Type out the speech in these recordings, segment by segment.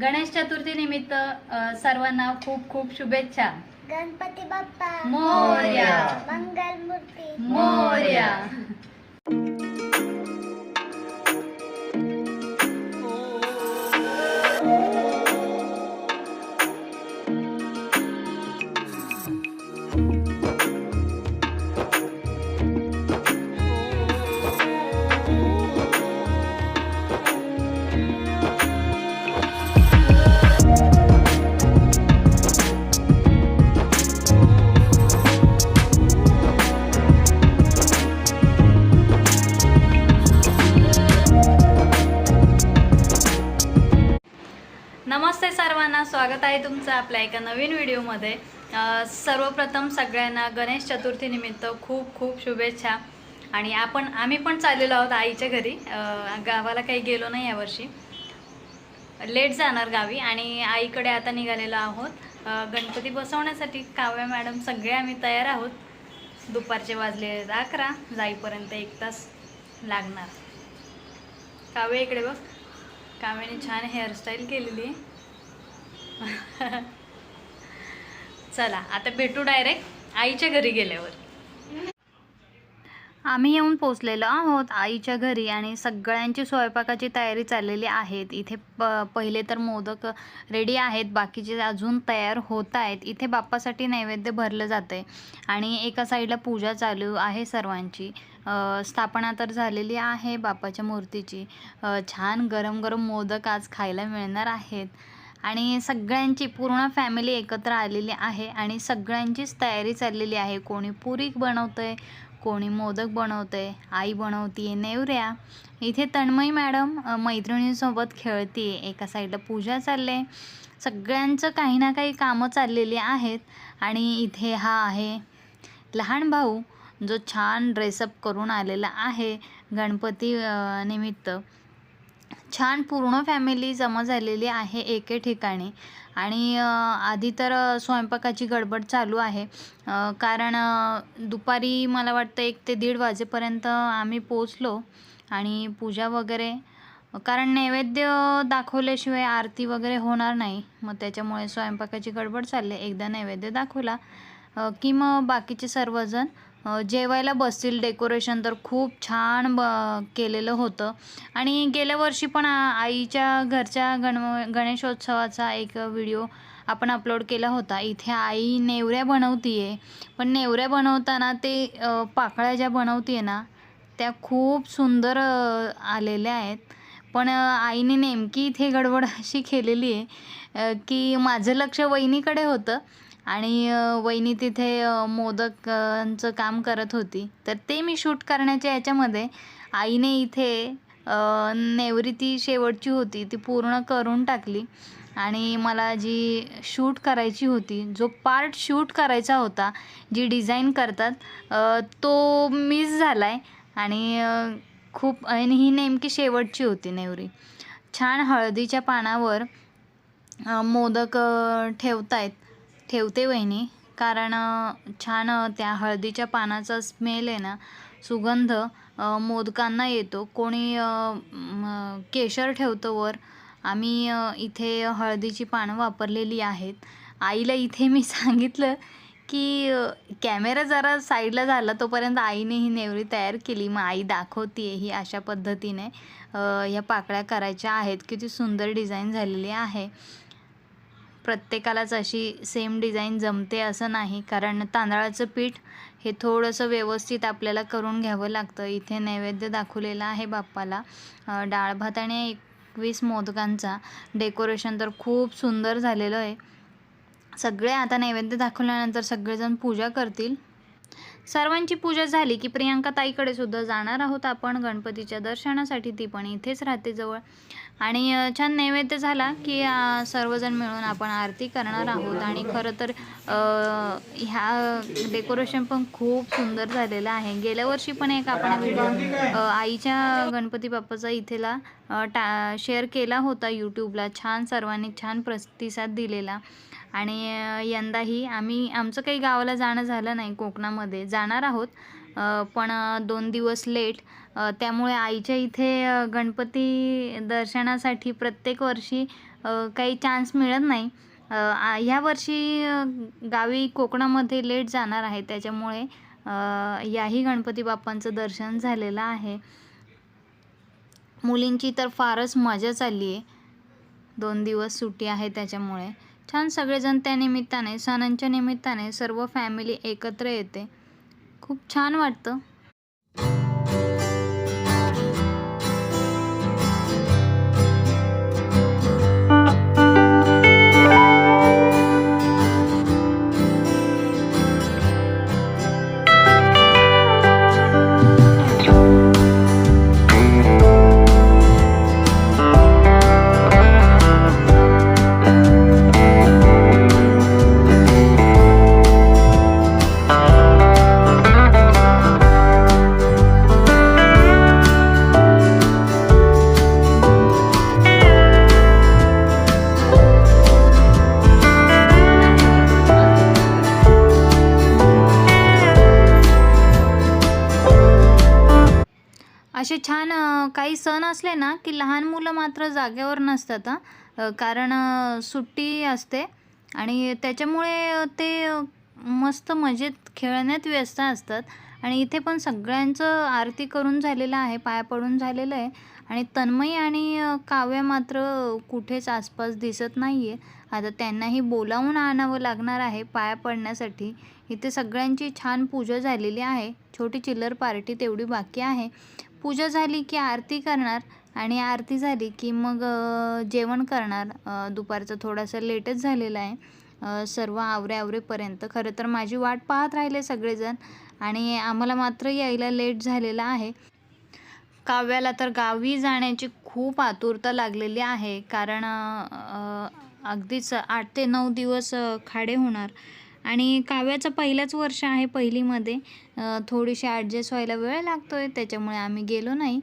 गणेश चतुर्थी निमित्त सर्वांना खूप खूप शुभेच्छा. गणपती बाप्पा. मोरया. मंगलमूर्ती. मोर्या. स्वागत आहे तुमचं आपल्या एका नवीन व्हिडिओमध्ये. सर्वप्रथम सगळ्यांना गणेश चतुर्थीनिमित्त खूप खूप शुभेच्छा. आणि आपण आम्ही पण चाललेलो आहोत आईच्या घरी. गावाला काही गेलो नाही यावर्षी. लेट जाणार गावी आणि आईकडे आता निघालेलो आहोत. गणपती बसवण्यासाठी काव्या मॅडम सगळे आम्ही तयार आहोत. दुपारचे वाजले अकरा जाईपर्यंत एक तास लागणार. काव्या इकडे बघ. काव्याने छान हेअरस्टाईल केलेली आहे. चला आता भेटू डायरेक्ट आईच्या घरी गेल्यावर. आम्ही येऊन पोचलेलो आहोत आईच्या घरी आणि सगळ्यांची स्वयंपाकाची तयारी चाललेली आहेत. इथे प पहिले तर मोदक रेडी आहेत बाकीचे अजून तयार होत आहेत. इथे बाप्पासाठी नैवेद्य भरलं जातं आहे आणि एका साईडला पूजा चालू आहे सर्वांची. स्थापना तर झालेली आहे बाप्पाच्या मूर्तीची. छान गरम गरम मोदक आज खायला मिळणार आहेत. आणि सगळ्यांची पूर्ण फॅमिली एकत्र आलेली आहे आणि सगळ्यांचीच तयारी चाललेली आहे. कोणी पुरी बनवतंय कोणी मोदक बनवतंय आई बनवतीये नेवऱ्या. इथे तन्मयी मॅडम मैत्रिणींसोबत खेळते एका साईडला पूजा चालले सगळ्यांचं काही ना काही कामं चाललेली आहेत आणि इथे हा आहे लहान भाऊ जो छान ड्रेसअप करून आलेला आहे गणपती निमित्त. छान पूर्ण फॅमिली जमा झालेली आहे एके ठिकाणी. आणि आधी तर स्वयंपाकाची गडबड चालू आहे. कारण दुपारी मला वाटतं एक ते दीड वाजेपर्यंत आम्ही पोचलो आणि पूजा वगैरे कारण नैवेद्य दाखवल्याशिवाय आरती वगैरे होणार नाही. मग त्याच्यामुळे स्वयंपाकाची गडबड चालली. एकदा नैवेद्य दाखवला की मग बाकीचे सर्वजण जेवायला बसतील डेकोरेशन तर खूप छान ब केलेलं होतं. आणि गेल्या वर्षी पण आईच्या घरच्या गण गणेशोत्सवाचा एक व्हिडिओ आपण अपलोड केला होता. इथे आई नेवऱ्या बनवतीये. पण नेवऱ्या बनवताना ते पाकळ्या ज्या बनवतीये ना त्या खूप सुंदर आलेल्या आहेत. पण आईने नेमकी इथे गडबड अशी केलेली आहे की माझं लक्ष वहिनीकडे होतं. आणि वहिनी तिथे मोदकांचं काम करत होती. तर ते मी शूट करण्याच्या याच्यामध्ये आईने इथे नेवरी ती शेवटची होती ती पूर्ण करून टाकली. आणि मला जी शूट करायची होती जो पार्ट शूट करायचा होता जी डिझाईन करतात तो मिस झाला आहे आणि खूप आणि ही नेमकी शेवटची होती नेवरी. छान हळदीच्या पानावर मोदक ठेवत ठेवतायत. ठेवते वहिनी. कारण छान त्या हळदीच्या पानाचा स्मेल आहे ना सुगंध मोदकांना येतो. कोणी केशर ठेवतं वर आम्ही इथे हळदीची पानं वापरलेली आहेत. आईला इथे मी सांगितलं की कॅमेरा जरा साईडला झाला तोपर्यंत आईने ही नेवरी तयार केली. मग आई दाखवते ही अशा पद्धतीने ह्या पाकळ्या करायच्या आहेत किती सुंदर डिझाईन झालेली आहे. प्रत्येकालाच अशी सेम डिझाईन जमते असं नाही. कारण तांदळाचं पीठ हे थोडंसं व्यवस्थित आपल्याला करून घ्यावं लागतं. इथे नैवेद्य दाखवलेला आहे बाप्पाला. डाळभात डाळ भात आणि एकवीस मोदकांचा डेकोरेशन तर खूप सुंदर झालेलं आहे. सगळे आता नैवेद्य दाखवल्यानंतर सगळेजण पूजा करतील. सर्वांची पूजा झाली की प्रियांका ताईकडे सुद्धा जाणार आहोत आपण. गणपतीच्या दर्शनासाठी ती पण इथेच राहते जवळ. आणि छान नैवेद्य झाला की सर्वजण मिळून आपण आरती करणार आहोत. आणि खरं तर ह्या डेकोरेशन पण खूप सुंदर झालेलं आहे. गेल्या वर्षी पण एक आपण व्हिडिओ आईच्या गणपती बाप्पाचा इथेला टा शेअर केला होता यूट्यूबला छान सर्वांनी छान प्रतिसाद दिलेला. आणि यंदाही आम्ही आमचं काही गावाला जाणं झालं नाही कोकणामध्ये. जाणार आहोत पण दोन दिवस लेट. त्यामुळे आईच्या इथे गणपती दर्शनासाठी प्रत्येक वर्षी काही चान्स मिळत नाही. ह्या वर्षी गावी कोकणामध्ये लेट जाणार आहे. त्याच्यामुळे याही गणपती बाप्पांचं दर्शन झालेलं आहे. मुलींची तर फारच मजा चालली आहे. दोन दिवस सुट्टी आहे त्याच्यामुळे. छान सगळेजण त्या निमित्ताने सणांच्या निमित्ताने सर्व फॅमिली एकत्र येते. खूप छान वाटतं. काही सण असले ना की लहान मुलं मात्र जागेवर नसतात कारण सुट्टी असते आणि त्याच्यामुळे ते मस्त मजेत खेळण्यात व्यस्त असतात. आणि इथे पण सगळ्यांचं आरती करून झालेलं आहे पाया पडून झालेलं आहे. आणि तन्मयी आणि काव्य मात्र कुठेच आसपास दिसत नाही आहे आता त्यांनाही बोलावून आणावं लागणार आहे पाया पडण्यासाठी. इथे सगळ्यांची छान पूजा झालेली आहे. छोटी चिल्लर पार्टी तेवढी बाकी आहे. पूजा झाली की आरती करणार आणि आरती झाली की मग जेवण करणार. दुपारचं थोडंसं लेटच झालेलं आहे. सर्व आवरे आवरेपर्यंत. खरं तर माझी वाट पाहत राहिले सगळेजण आणि आम्हाला मात्र यायला लेट झालेला आहे. काव्याला तर गावी जाण्याची खूप आतुरता लागलेली आहे. कारण अगदीच आठ ते नऊ दिवस खाडे होणार. आणि काव्याचं पहिलंच वर्ष आहे पहिलीमध्ये. थोडीशी ॲडजस्ट व्हायला वेळ लागतो आहे त्याच्यामुळे आम्ही गेलो नाही.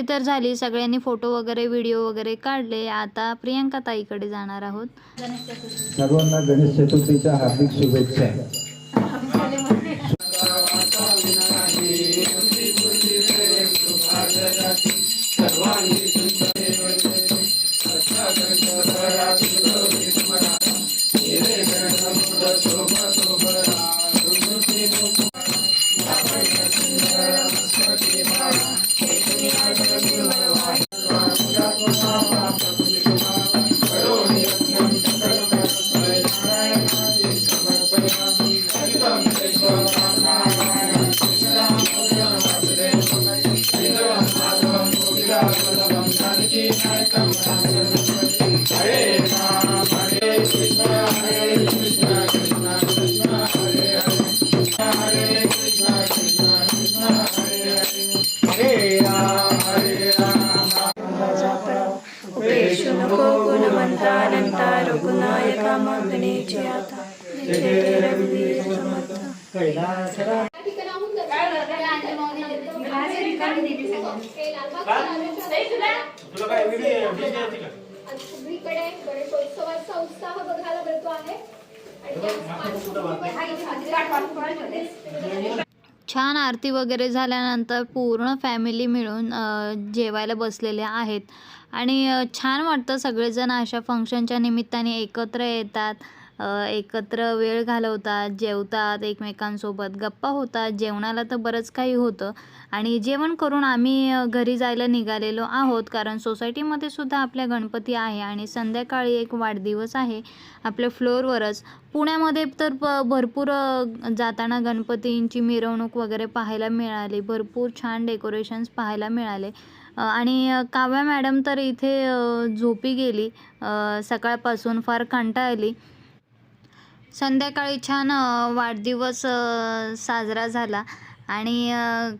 आरती तर झाली. सगळ्यांनी फोटो वगैरे व्हिडिओ वगैरे काढले. आता प्रियंका ताईकडे जाणार आहोत. सर्वांना गणेश चतुर्थीच्या हार्दिक शुभेच्छा. उपेक्षु आता सगळीकडे गणेशोत्सवाचा उत्साह बघायला मिळतो आहे आणि छान आरती वगैरे झाल्यानंतर पूर्ण फॅमिली मिळून जेवायला बसलेले आहेत. आणि छान वाटतं सगळेजण अशा फंक्शनच्या निमित्ताने एकत्र येतात. एकत्र वेळ घालवतात जेवतात एकमेकांसोबत गप्पा होतात. जेवणाला तर बरंच काही होतं. आणि जेवण करून आम्ही घरी जायला निघालेलो आहोत. कारण सोसायटीमध्ये सुद्धा आपल्या गणपती आहे आणि संध्याकाळी एक वाढदिवस आहे आपल्या फ्लोअरवरच. पुण्यामध्ये तर प भरपूर जाताना गणपतींची मिरवणूक वगैरे पाहायला मिळाली. भरपूर छान डेकोरेशन्स पाहायला मिळाले. आणि काव्या मॅडम तर इथे झोपी गेली. सकाळपासून फार कंटाळली. संध्याकाळी छान वाढदिवस साजरा झाला. आणि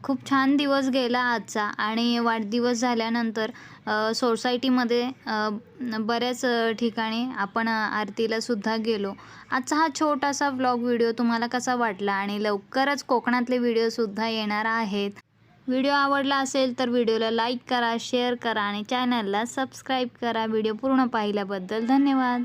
खूप छान दिवस गेला आजचा. आणि वाढदिवस झाल्यानंतर सोसायटीमध्ये बऱ्याच ठिकाणी आपण आरतीलासुद्धा आरतीला सुद्धा गेलो. आजचा हा छोटासा व्लॉग व्हिडिओ तुम्हाला कसा वाटला? आणि लवकरच कोकणातले व्हिडिओसुद्धा येणार आहेत. व्हिडिओ आवडला असेल तर व्हिडिओला लाईक करा शेअर करा आणि चॅनलला सबस्क्राईब करा. व्हिडिओ पूर्ण पाहिल्याबद्दल धन्यवाद.